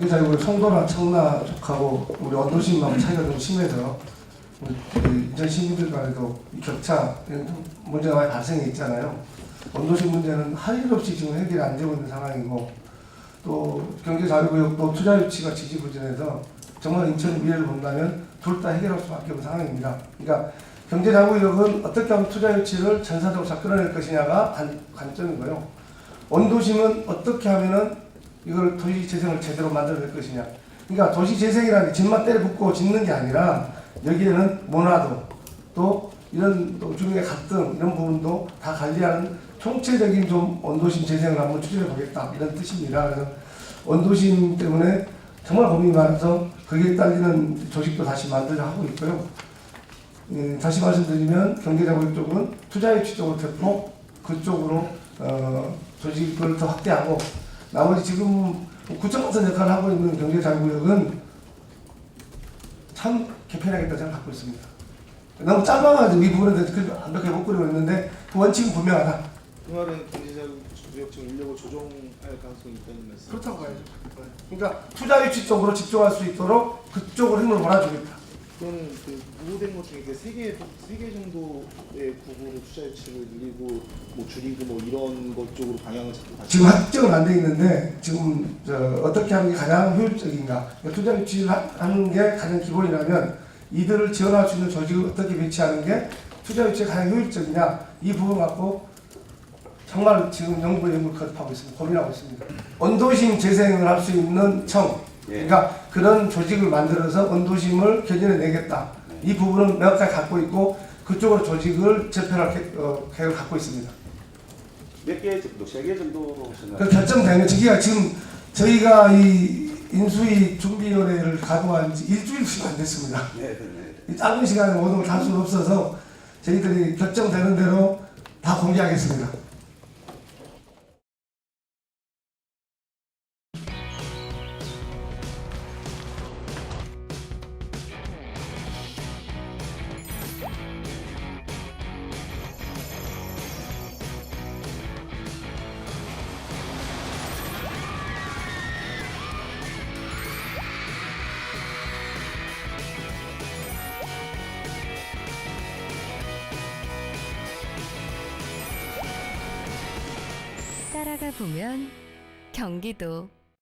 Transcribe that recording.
경제자유의 송도나 청라 쪽하고 우리 언도심하고 차이가 좀 심해서 우리 그 인천 시민들 간에도 이 격차 이런 좀 문제가 많이 발생해 있잖아요. 언도심 문제는 할 일 없이 지금 해결이 안 되고 있는 상황이고 또 경제자유구역도 투자 유치가 지지부진해서 정말 인천 미래를 본다면 둘 다 해결할 수밖에 없는 상황입니다. 그러니까 경제자유구역은 어떻게 하면 투자 유치를 전사적으로 잘 끌어낼 것이냐가 관, 관점이고요. 원도심은 어떻게 하면은 이걸 도시 재생을 제대로 만들어낼 것이냐. 그러니까 도시 재생이라는 게 집만 때려 붓고 짓는 게 아니라 여기에는 문화도 또 이런 또 주민의 갈등 이런 부분도 다 관리하는 총체적인 좀 원도심 재생을 한번 추진해 보겠다 이런 뜻입니다. 그래서 원도심 때문에 정말 고민이 많아서 거기에 딸리는 조직도 다시 만들려 하고 있고요. 예, 다시 말씀드리면 경제자금 쪽은 투자유치 쪽으로 대폭 그쪽으로 어, 조직을 더 확대하고 나머지 지금 구청 같은 역할을 하고 있는 경제자유구역은 참 개편하겠다 생각 갖고 있습니다. 너무 짧아가지고 이 부분에 대해서 그래도 완벽하게 못 그리고 있는데 그 원칙은 분명하다. 그 말은 경제자구역 지금 인력을 조정할 가능성이 있다는 말씀. 그렇다고 봐야죠. 그러니까 투자 유치 쪽으로 집중할 수 있도록 그쪽으로 힘을 몰아주겠다. 그거는 그 무효된 것 중에 세개세개 정도의 구구로 투자 유치를 늘리고 뭐 줄이고 뭐 이런 것 쪽으로 방향을 잡고 가시. 지금 확정은 안 돼 있는데 지금 저 어떻게 하는 게 가장 효율적인가? 그러니까 투자 유치를 하- 하는 게 가장 기본이라면 이들을 지원할 수 있는 조직을 어떻게 배치하는 게 투자 유치가 가장 효율적이냐? 이 부분 갖고 정말 지금 연구에 연구를 거듭하고 있습니다. 고민하고 있습니다. 원도심 재생을 할 수 있는 청 예. 그러니까 그런 조직을 만들어서 원도심을 견인해 내겠다 이 부분은 명확하게 갖고 있고 그쪽으로 조직을 재편할 계- 어, 계획을 갖고 있습니다. 몇 개 정도, 세 개 정도로 그 생각. 결정되면 저기가 지금 저희가 이 인수위 준비위원회를 가동한 지 일주일씩 안 됐습니다. 네, 네, 네. 이 짧은 시간에 모든 걸 다 할 수는 없어서 저희들이 결정되는 대로 다 공개하겠습니다. 따라가 보면 경기도